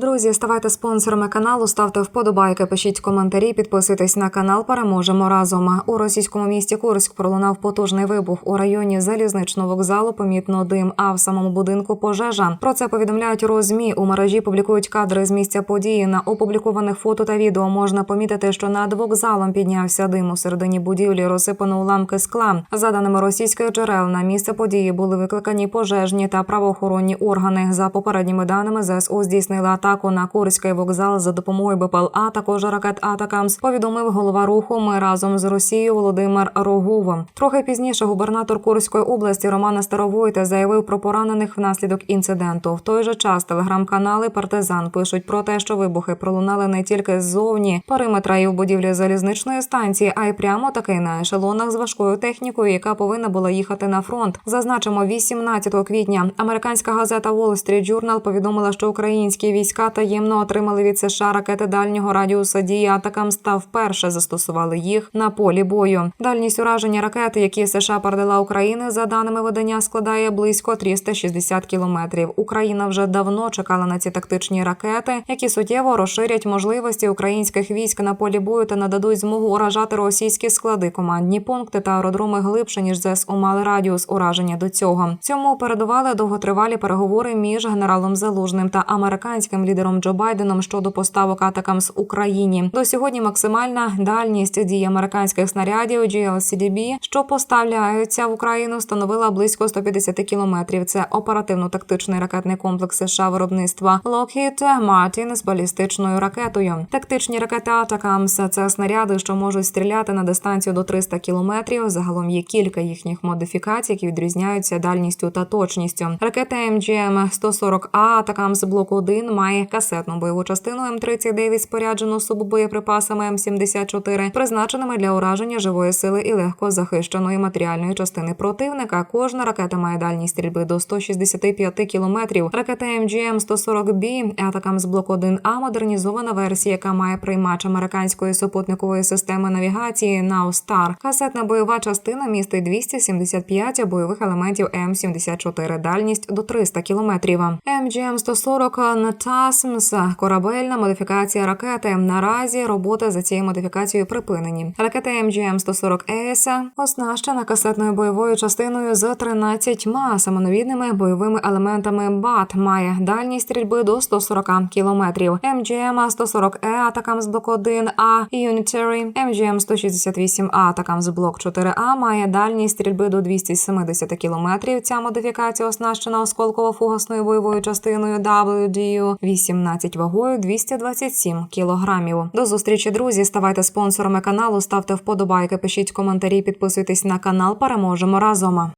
Друзі, ставайте спонсорами каналу, ставте вподобайки, пишіть коментарі, підписуйтесь на канал. Переможемо разом. У російському місті Курськ пролунав потужний вибух у районі залізничного вокзалу. Помітно дим, а в самому будинку пожежа. Про це повідомляють розмі. У мережі публікують кадри з місця події. На опублікованих фото та відео можна помітити, що над вокзалом піднявся дим у середині будівлі, розсипано уламки скла. За даними російських джерел, на місце події були викликані пожежні та правоохоронні органи. За попередніми даними ЗСУ здійснила атаку на Курський вокзал за допомогою БПЛА, також ракет Атакамс. Повідомив голова руху. Ми разом з Росією Володимир Рогув. Трохи пізніше губернатор Курської області Романа Старовойта заявив про поранених внаслідок інциденту. В той же час телеграм-канали Партизан пишуть про те, що вибухи пролунали не тільки ззовні периметра і в будівлі залізничної станції, а й прямо таки на ешелонах з важкою технікою, яка повинна була їхати на фронт. Зазначимо, 18 квітня американська газета Wall Street Journal повідомила, що українські війська таємно отримали від США ракети дальнього радіуса дії атакам та вперше застосували їх на полі бою. Дальність ураження ракети, які США передала Україні, за даними видання, складає близько 360 кілометрів. Україна вже давно чекала на ці тактичні ракети, які суттєво розширять можливості українських військ на полі бою та нададуть змогу уражати російські склади, командні пункти та аеродроми глибше ніж ЗСУ мали радіус ураження до цього. Цьому передували довготривалі переговори між генералом Залужним та американським лідером Джо Байденом щодо поставок атакам з Україні. До сьогодні максимальна дальність дії американських снарядів GLCDB, що поставляються в Україну, становила близько 150 кілометрів. Це оперативно-тактичний ракетний комплекс США виробництва Lockheed Martin з балістичною ракетою. Тактичні ракети Атакамс це снаряди, що можуть стріляти на дистанцію до 300 кілометрів. Загалом є кілька їхніх модифікацій, які відрізняються дальністю та точністю. Ракета МГМ 140 А Атакамс блок 1 має касетну бойову частину М39, споряджену суббоєприпасами М74, призначеними для ураження живої сили і легко захищеної матеріальної частини противника. Кожна ракета має дальність стрільби до 165 кілометрів. Ракета МГМ 140 Б атакам з блок 1 А модернізована версія, яка має приймач американської супутникової системи навігації Nowstar. Касетна бойова частина містить 275 бойових елементів М74, дальність до 300 кілометрів. МГМ 140 Натасмс корабельна модифікація ракети. Наразі роботи за цією модифікацією припинені. Ракета МГМ 140 Еса оснащена касетною бойовою частиною з 13 самоновідними бойовими елементами БАТ. Має дальність стрільби до 140 кілометрів. МГМ 140 Е атакам з блок 1 А Unitary. МГМ 168 А атакам з блок 4 А має дальність стрільби до 270 кілометрів. Ця модифікація оснащена осколково-фугасною бойовою частиною WDU-18 вагою 227 кілограмів. До зустрічі, друзі. Ставайте спонсорами каналу, ставте вподобайки, пишіть коментарі, підписуйтесь на канал. Переможемо разом.